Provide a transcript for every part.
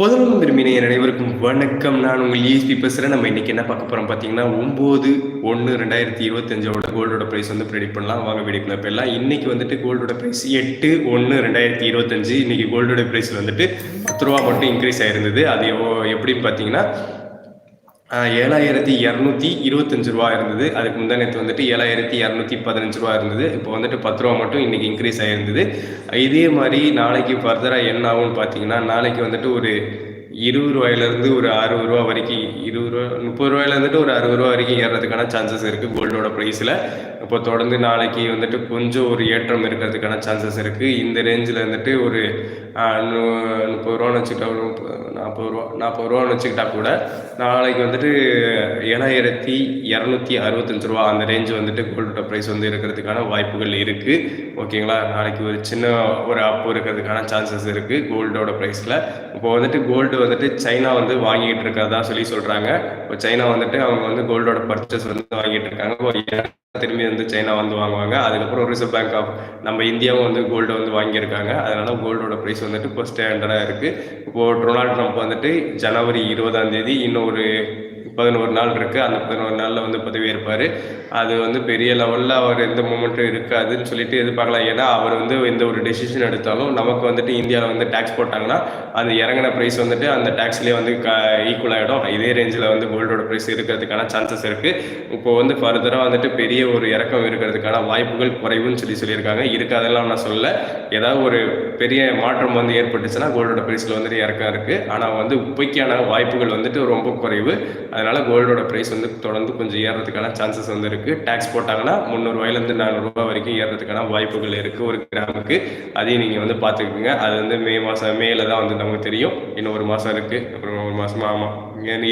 பொதுநலம் விரும்பின அனைவருக்கும் வணக்கம். நான் உங்கள் இஎஸ்பி பேசுகிறேன் நம்ம இன்னைக்கு என்ன பார்க்க போகிறோம் பார்த்தீங்கன்னா ஒம்பது ஒன்று ரெண்டாயிரத்தி இருபத்தஞ்சோட கோல்டோட ப்ரைஸ் வந்து ப்ரெடிக்ட் பண்ணலாம். வாங்க வீடியோக்குள்ள போயிடலாம். இன்னைக்கு வந்துட்டு கோல்டோட ப்ரைஸ் எட்டு ஒன்று ரெண்டாயிரத்தி இருபத்தஞ்சு. இன்னைக்கு கோல்டோட ப்ரைஸ் வந்துட்டு பத்து ரூபா மட்டும் இன்க்ரீஸ் ஆயிருந்தது. அது எப்படின்னு பார்த்தீங்கன்னா ஏழாயிரத்தி இரநூத்தி இருபத்தஞ்சு ரூபா இருந்தது. அதுக்கு முந்தா நேற்று வந்துட்டு ஏழாயிரத்தி இரநூத்தி பதினஞ்சு ரூபா இருந்தது. இப்போ வந்துட்டு பத்து ரூபா மட்டும் இன்னைக்கு இன்க்ரீஸ் ஆயிருந்தது. இதே மாதிரி நாளைக்கு ஃபர்தராக என்ன ஆகும்னு பார்த்தீங்கன்னா நாளைக்கு வந்துட்டு ஒரு இருபது ரூபாயிலேருந்து ஒரு அறுபது ரூபா வரைக்கும் இருபது ரூபா முப்பது ரூபாயிலேருந்துட்டு ஒரு அறுபது ரூபா வரைக்கும் ஏறுறதுக்கான சான்சஸ் இருக்குது கோல்டோட ப்ரைஸில் இப்போ தொடர்ந்து நாளைக்கு வந்துட்டு கொஞ்சம் ஒரு ஏற்றம் இருக்கிறதுக்கான சான்சஸ் இருக்குது இந்த ரேஞ்சில் வந்துட்டு ஒரு முப்பது ரூபான்னு வச்சுக்கிட்டா நாற்பது ரூபா நாற்பது ரூபான்னு வச்சுக்கிட்டா கூட நாளைக்கு வந்துட்டு ஏழாயிரத்தி இரநூத்தி அறுபத்தஞ்சு ரூபா அந்த ரேஞ்ச் வந்துட்டு கோல்டோட ப்ரைஸ் வந்து இருக்கிறதுக்கான வாய்ப்புகள் இருக்குது ஓகேங்களா நாளைக்கு ஒரு சின்ன ஒரு அப் இருக்கிறதுக்கான சான்சஸ் இருக்குது கோல்டோட ப்ரைஸில் இப்போ வந்துட்டு கோல்டு வந்துட்டு சைனா வந்து வாங்கிட்டு இருக்கிறதா சொல்லி சொல்கிறாங்க இப்போ சைனா வந்துட்டு அவங்க வந்து கோல்டோட பர்ச்சேஸ் வந்து வாங்கிட்டு இருக்காங்க. ஒரு திரும்பி வந்து சைனா வந்து வாங்குவாங்க. அதுக்கப்புறம் ரிசர்வ் பேங்க் ஆஃப் நம்ம இந்தியாவும் வந்து கோல்டு வந்து வாங்கியிருக்காங்க. அதனால கோல்டோட ப்ரைஸ் வந்துட்டு இப்போ ஸ்டாண்டர்டாக இருக்குது இப்போது டொனால்ட் ட்ரம்ப் வந்துட்டு ஜனவரி இருபதாம் தேதி இன்னும் ஒரு பதினோரு நாள் இருக்குது அந்த பதினோரு நாளில் வந்து பதவியேற்பார் அது வந்து பெரிய லெவலில் அவர் எந்த மூமெண்ட்டும் இருக்காதுன்னு சொல்லிட்டு எதிர்பார்க்கலாம் ஏன்னா அவர் வந்து எந்த ஒரு டெசிஷன் எடுத்தாலும் நமக்கு வந்துட்டு இந்தியாவில் வந்து டேக்ஸ் போட்டாங்கன்னா அந்த இறங்கின ப்ரைஸ் வந்துட்டு அந்த டேக்ஸ்லேயே வந்து க ஈக்குவல் ஆகிடும் இதே ரேஞ்சில் வந்து கோல்டோட ப்ரைஸ் இருக்கிறதுக்கான சான்சஸ் இருக்குது இப்போ வந்து ஃபர்தராக வந்துட்டு பெரிய ஒரு இறக்கம் இருக்கிறதுக்கான வாய்ப்புகள் குறைவுன்னு சொல்லி சொல்லியிருக்காங்க. இருக்காதெல்லாம் நான் சொல்லல. ஏதாவது ஒரு பெரிய மாற்றம் வந்து ஏற்பட்டுச்சுன்னா கோல்டோட ப்ரைஸில் வந்துட்டு இறக்கம் இருக்குது ஆனால் வந்து இப்போக்கான வாய்ப்புகள் வந்துட்டு ரொம்ப குறைவு. அதனால் அதனால் கோல்டோட ப்ரைஸ் வந்து தொடர்ந்து கொஞ்சம் ஏறுறதுக்கான சான்சஸ் வந்து இருக்குது டேக்ஸ் போட்டாங்கன்னா முந்நூறுவாயிலேருந்து நானூறுரூவா வரைக்கும் ஏறுறதுக்கான வாய்ப்புகள் இருக்குது ஒரு கிராமுக்கு. அதையும் நீங்கள் வந்து பார்த்துக்குங்க. அது வந்து மே மாதம் மேல தான் வந்து நமக்கு தெரியும். இன்னும் ஒரு மாதம் இருக்குது அப்புறம் ஒரு மாதமா ஆமாம்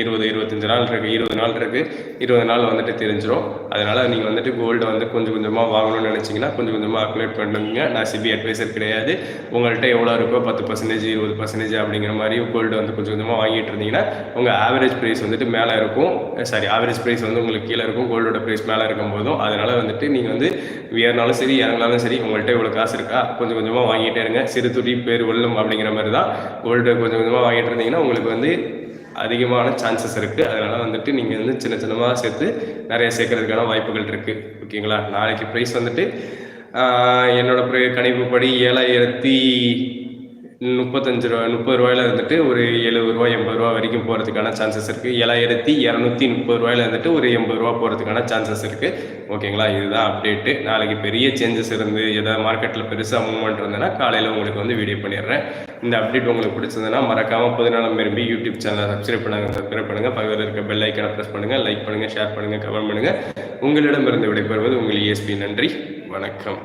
இருபது இருபத்தஞ்சு நாள் இருக்குது இருபது நாள் இருக்குது இருபது நாள் வந்துட்டு தெரிஞ்சிடும் அதனால் நீங்கள் வந்துட்டு கோல்டு வந்து கொஞ்சம் கொஞ்சமாக வாங்கணும்னு நினச்சிங்கன்னா கொஞ்சம் கொஞ்சமாக அப்ளேட் பண்ணுங்க. நான் சிபி அட்வைசர் கிடையாது. உங்கள்கிட்ட எவ்வளோ இருக்கோ பத்து பர்சன்டேஜ் இருபது பர்சன்டேஜ் அப்படிங்கிற மாதிரி கோல்டு வந்து கொஞ்சம் கொஞ்சமாக வாங்கிட்டு இருந்தீங்கன்னா உங்கள் ஆவரேஜ் ப்ரைஸ் வந்துட்டு மேலே இருக்கும் இருக்கும். சாரி ஆவரேஜ் ப்ரைஸ் வந்து உங்களுக்கு கீழே இருக்கும். கோல்டோட ப்ரைஸ் மேலே இருக்கும் போதும் அதனால் வந்துட்டு நீங்கள் வந்து வேறுனாலும் சரி இறங்கினாலும் சரி உங்கள்கிட்ட இவ்வளோ காசு இருக்கா? கொஞ்சம் கொஞ்சமாக வாங்கிட்டே இருங்க. சிறு துடி பேர் வெல்லும் அப்படிங்கிற மாதிரி தான் கோல்டு கொஞ்சம் கொஞ்சமாக வாங்கிட்டு இருந்தீங்கன்னா உங்களுக்கு வந்து அதிகமான சான்சஸ் இருக்குது அதனால் வந்துட்டு நீங்கள் வந்து சின்ன சின்னமாக சேர்த்து நிறைய சேர்க்கறதுக்கான வாய்ப்புகள் இருக்குது ஓகேங்களா? நாளைக்கு ப்ரைஸ் வந்துட்டு என்னோடய என்னோட கணிப்புப்படி ஏழாயிரத்தி முப்பத்தஞ்சு ரூபா முப்பது ரூபாயில இருந்துட்டு ஒரு எழுபது ரூபா எண்பது ரூபா வரைக்கும் போகிறதுக்கான சான்சஸ் இருக்குது ஏழாயிரத்தி இரநூத்தி முப்பது ரூபாயில இருந்துட்டு ஒரு எண்பது ரூபா போகிறதுக்கான சான்சஸ் இருக்குது ஓகேங்களா இதுதான் அப்டேட்டு நாளைக்கு பெரிய சேஞ்சஸ் இருந்து எதாவது மார்க்கெட்டில் பெருசாக மூவ்மெண்ட் இருந்ததுன்னா காலையில் உங்களுக்கு வந்து வீடியோ பண்ணிடுறேன். இந்த அப்டேட் உங்களுக்கு பிடிச்சதுன்னா மறக்காமல் பொதுநலம் விரும்பி யூடியூப் சேனலை சப்ஸ்கிரைப் பண்ணுங்க சப்ஸ்கிரைப் பண்ணுங்கள் பக்கத்தில் இருக்க பெல் ஐக்கனை ப்ரெஸ் பண்ணுங்கள் லைக் பண்ணுங்கள் ஷேர் பண்ணுங்கள் கமெண்ட் பண்ணுங்கள் உங்களிடமிருந்து விடைபெறுவது உங்கள் இஎஸ்பி நன்றி. வணக்கம்.